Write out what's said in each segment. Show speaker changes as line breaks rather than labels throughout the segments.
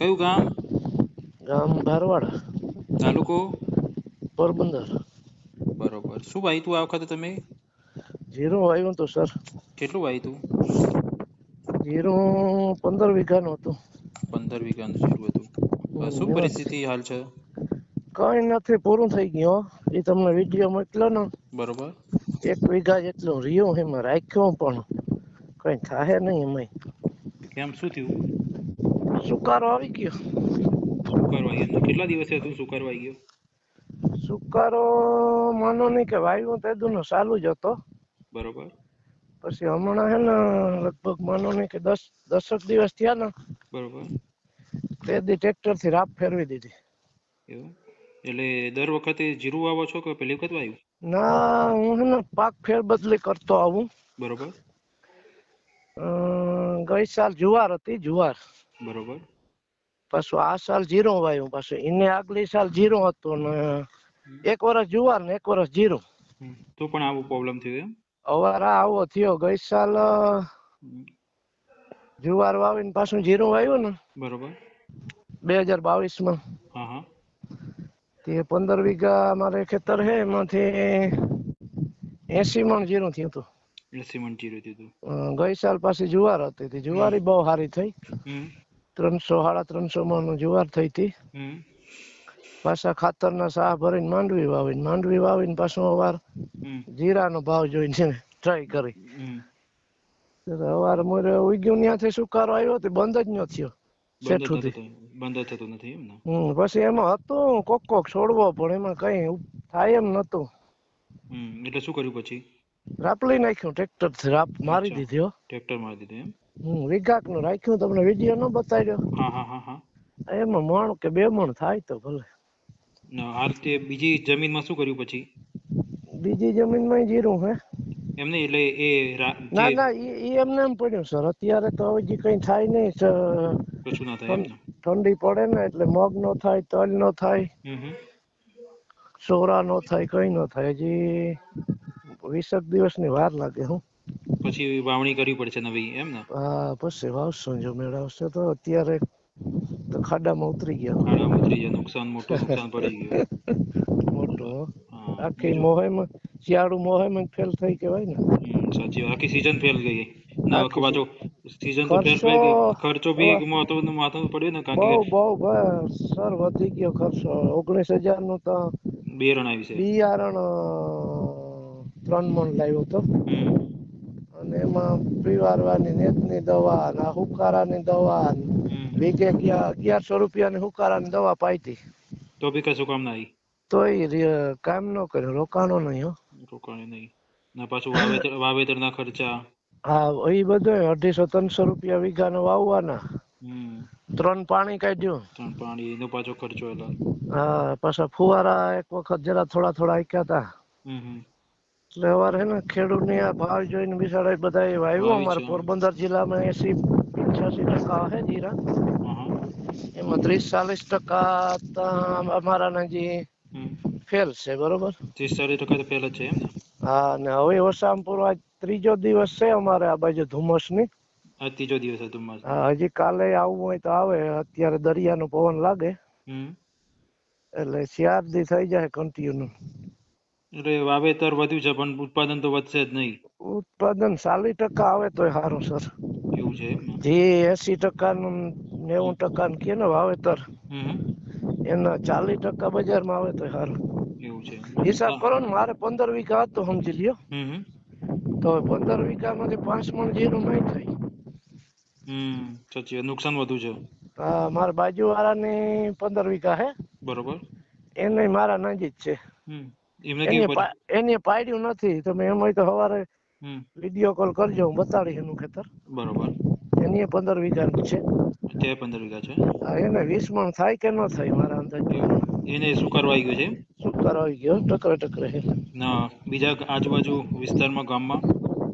કયું ગામ?
ગામ ભારવાડા
તાલુકો?
પોરબંદર.
બરોબર. શું વાવ્યું તું આ વખતે તમે?
જીરું વાવ્યું હતું સર.
કેટલું વાવ્યું તું
જીરું પંદર વીઘાનું હતું.
પંદર વીઘાનું જીરું હતું. શું પરિસ્થિતિ હાલ છે?
કઈ નથી પૂરું થઈ ગયું એ તમને વીડિયો મોકલો ને.
બરોબર.
એક વીઘા જેટલું રહ્યું એમાં રાખ્યું પણ કઈ થાય નહીં એમાં
કેમ? શું થયું?
સુકારો આવી ગયો.
સુકારો આવી ગયો. કેટલા દિવસે હતું સુકારો આવી ગયો?
સુકારો માનો નહીં કે વાયુ તેદુનો ચાલુ જ હતો.
બરોબર.
પછી હમણાં હે ને લગભગ માનો નહીં કે દસ દસક દિવસ થયા ને
બરોબર.
તે દી ટ્રેક્ટરથી રાપ ફેરવી દીધી.
એટલે દર વખતે જીરું વાવો છો કે પહેલી વખત વાવ્યું
ના હું હે ને પાક ફેર બદલી કરતો આવું.
બરોબર.
ગઈ સાલ જુવાર હતી જુવાર.
બરોબર.
પાછું આ સાલ જીરો વાયું પાછું. એને આગલી સાલ જીરો હતો ને એક વર્ષ જુવાર ને એક વર્ષ જીરો.
તો પણ આવો પ્રોબ્લેમ થયો એમ?
અવારા આવો થયો. ગઈ સાલ જુવાર વાવી વાવીને પાછું જીરો વાયુ ને
બરોબર.
બે હજાર બાવીસમાં
હા.
તે પંદર વીઘા મારે ખેતર હે એમાંથી એસી મણ જીરું થયું હતું.
એસી મણ જીરું થયું
હતું. ગઈ સાલ પાછી જુવાર હતી. જુવારી બહુ સારી થઈ. ત્રણસો સાડા ત્રણસો માં જુવાર થઈ હતી. પાછા ખાતર ના સાહ ભરીને માંડવી વાવીને માંડવી વાવીને પાછું અવાર
જીરા
નો ભાવ જોઈને ટ્રાય કરી. અવાર મોરે ઉગ્યું ત્યાંથી સુકારો આવ્યો તે બંધ જ ન થયો શેઠ
હતું. બંધ થતું નથી એમ ને?
હમ પછી એમાં હતું કોક કોક છોડવો પણ એમાં કઈ થાય એમ નતું
એટલે શું કર્યું પછી?
રાપલી નાખ્યું ટ્રેક્ટરથી રાપ મારી. દીધી
ટ્રેક્ટર મારી દીધું એમ?
હમ વિઘાકનું રાખ્યું તમને વીડિયો ન બતાવ્યો એમાં મણ કે બે મણ થાય તો ભલે.
આ રીતે બીજી જમીનમાં શું કર્યું પછી?
બીજી જમીનમાં જીરું હે.
એમને એટલે એ
ના ના એ એમને એમ પડ્યું સર અત્યારે તો હજી કઈ થાય નહીં સર
કશું ના થાય
ઠંડી પડે ને એટલે મગ નો થાય તલ નો થાય. સોરા નો થાય કઈ નો થાય. હજી દિવસ દિવસની વાર લાગે હું.
પછી વાવણી કરવી પડશે નવી એમ ને?
હા પછી વાવશું જો મેળવશે તો અત્યારે તો ખાડામાં ઉતરી ગયા.
ખાડામાં ઉતરી ગયા નુકસાન મોટું નુકસાન પડી ગયું.
મોટો આખી મોહેમાં શિયાળુ મોહેમાં ફેલ થઈ કહેવાય ને.
સાચી આખી સીઝન ફેલ ગઈ. ના પાછો season. તો fail
ખર્ચો-
થઈ ગઈ ખર્ચો બી
હવે-
માથું માથું પડ્યું ને કારણ કે
બહુ બસ સર વધી ગયો ખર્ચો. ઓગણીસ હજારનું તો
બેરણ આવી છે.
બિયારણ ત્રણ મણ લાવ્યો તો. એમાં પીવારવાની નેતની દવા ને હુકારાની દવા ને. વીઘે અગિયારસો રૂપિયાની હુકારાની દવા પાઈતી.
તો બી કશું કામ ના આવી
રે- કામ ન કર્યો રોકાણો નહીં હો.
રોકાણો નહીં. ને પાછું વાવેતર વાવેતરના ખર્ચા.
હા એ બધો અઢીસો ત્રણસો રૂપિયા વીઘાનો વાવવાના. ત્રણ પાણી કાઢ્યું.
ત્રણ પાણી એનો પાછો ખર્ચો એટલે
હા પાછા ફુવારા એક વખત જરા થોડા થોડા આક્યા હતા એટલે અવાર હે ને ખેડૂતની આ ભાવ જોઈને બિચારા બધા એ
વાવી
અમારા પોરબંદર જિલ્લામાં એસી પંચ્યાસી ટકા હે જીરા. એમાં ત્રીસ ચાલીસ ટકા અમારા જે ફેલ છે બરોબર?
ત્રીસ ચાલીસ ટકા તો ફેલ જ છે એમ
હા ને હવે વસામપુર પૂરો આજ ત્રીજો દિવસ છે અમારે આ બાજુ ધુમ્મસની
ત્રીજો દિવસ હતો
હા હજી કાલે આવવું હોય તો આવે. અત્યારે દરિયાનો પવન લાગે. એટલે ચાર દી થઈ જાય કન્ટિન્યુ
એટલે વાવેતર વધ્યું છે પણ ઉત્પાદન તો વધશે જ નહીં.
ઉત્પાદન ચાલીસ ટકા આવે તો સારું સર.
એવું છે
જે એસી ટકાનું નેવું ટકાનું કે ને વાવેતર એના ચાલીસ ટકા બજારમાં આવે તો સારું.
એવું છે
હિસાબ કરો ને મારે પંદર વીઘા હતો સમજી લ્યો. તો પંદર વીઘામાંથી પાંચ મણ જીરું નહીં થાય.
હમ સાચી નુકસાન વધુ છે.
મારા બાજુ વાળા ની પંદર વીઘા હે.
બરોબર.
એને મારા નજીક છે.
હમ.
એને પાડ્યું નથી. તમે એમ હોય તો સવારે વીડિયો કોલ કરજો હું બતાડીશ એનું ખેતર.
બરોબર.
એની પંદર વીઘા છે.
તે પંદર વીઘા છે?
હા, એને વીસ મણ થાય કે ન થાય મારા અંદાજ?
એને શું કરવાઈ ગયો છે
શું કરવાઈ ગયો ટકરે ટકરે.
ના બીજા આજુબાજુ વિસ્તારમાં ગામમાં?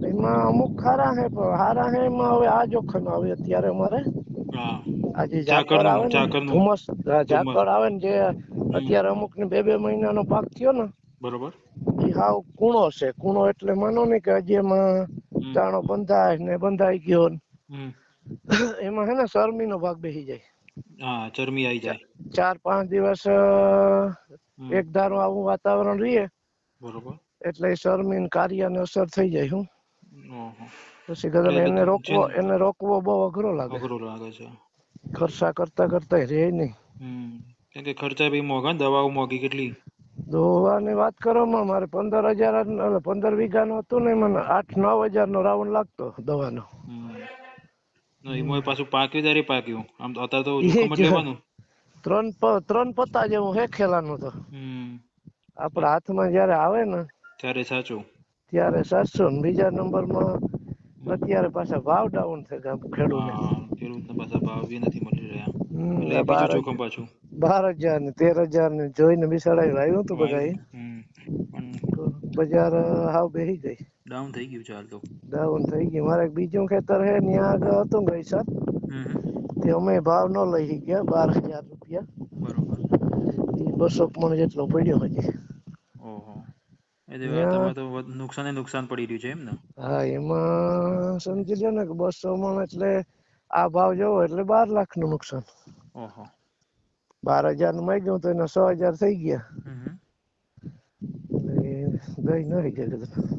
એમાં અમુક ખારા હે પણ હારા હે એમાં હવે આ જોખમ આવે અત્યારે અમારે. આજે ઝાકળ આવે ને ધુમ્મસ ઝાકળ આવે ને જે અત્યારે અમુક ને બે બે મહિનાનો પાક થયો ને
બરોબર?
એ હાવ કૂણો છે. કૂણો એટલે માનો ને કે હજી એમાં ચાણો બંધાય ને બંધાઈ ગયો એમાં હે ને શરમીનો ભાગ બેસી જાય.
હા ચરમી આવી જાય.
ચાર પાંચ દિવસ એક ધારું આવું વાતાવરણ રહીએ
બરોબર.
એટલે એ શરમીન કાર્યને અસર થઈ જાય હું. પછી
ગઝલ
એને રોકવો એને રોકવો બહુ અઘરો લાગે.
અઘરો લાગે છે.
ખર્ચા કરતા કરતા રે નહીં.
કેમ કે ખર્ચા બી મોંઘા દવાઓ મોંઘી કેટલી?
દોવાની વાત કરો મારે પંદર હજાર પંદર પંદર વીઘાનું હતું ને મને આઠ નવ હજાર નો રાઉન્ડ લાગતો દવાનો.
હમ. પાછું પાક્યું ત્યારે પાક્યું. આમ તો અત્યારે તો જોખમ જ
જ.
લેવાનું
ત્રણ ત્રણ પત્તા જેવું હે ખેલાનું તો. આપણા હાથમાં જયારે આવે ને
ત્યારે સાચું.
ત્યારે ને બીજા નંબરમાં અત્યારે પાછા ભાવ ડાઉન થઈ ગયા ખેડૂતને.
પાછા ભાવ બી નથી મળી રહ્યા. એટલે બીજું જોખમ પાછું.
બાર હજાર ને તેર હજાર ને જોઈને બિસાડા આવ્યું હતું બધા બજાર હાવ બેહી ગઈ.
ડાઉન થઈ ગયું ચાલ તો.
ડાઉન થઈ ગયું મારે બીજું ખેતર હે ત્યાં આગળ હતું ગઈ
સર
તે અમે ભાવ ન લઈ ગયા બાર હજાર રૂપિયા.
બરોબર.
બસો મણ જેટલો પડ્યો હજી.
નુકસાને નુકસાન પડી રહ્યું છે એમ ને?
હા એમાં સમજી લો ને કે બસો મણ એટલે આ ભાવ જવો એટલે બાર લાખનું નુકસાન.
ઓહો.
બાર હજારનું માગ્યું તો એના સો હજાર થઈ ગયા. ગઈ નહીં ગયા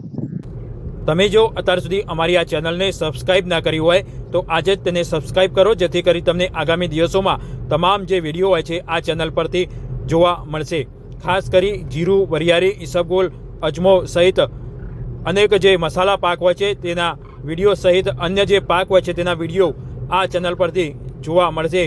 તમે જો અત્યાર સુધી અમારી આ ચેનલને સબસ્ક્રાઇબ ના કરી હોય તો આજે જ તેને સબસ્ક્રાઇબ કરો જેથી કરી તમને આગામી દિવસોમાં તમામ જે વીડિયો હોય છે આ ચેનલ પરથી જોવા મળશે. ખાસ કરી જીરું વરિયાળી ઈસબગોલ અજમો સહિત અનેક જે મસાલા પાક હોય છે તેના વીડિયો સહિત અન્ય જે પાક હોય છે તેના વીડિયો આ ચેનલ પરથી જોવા મળશે.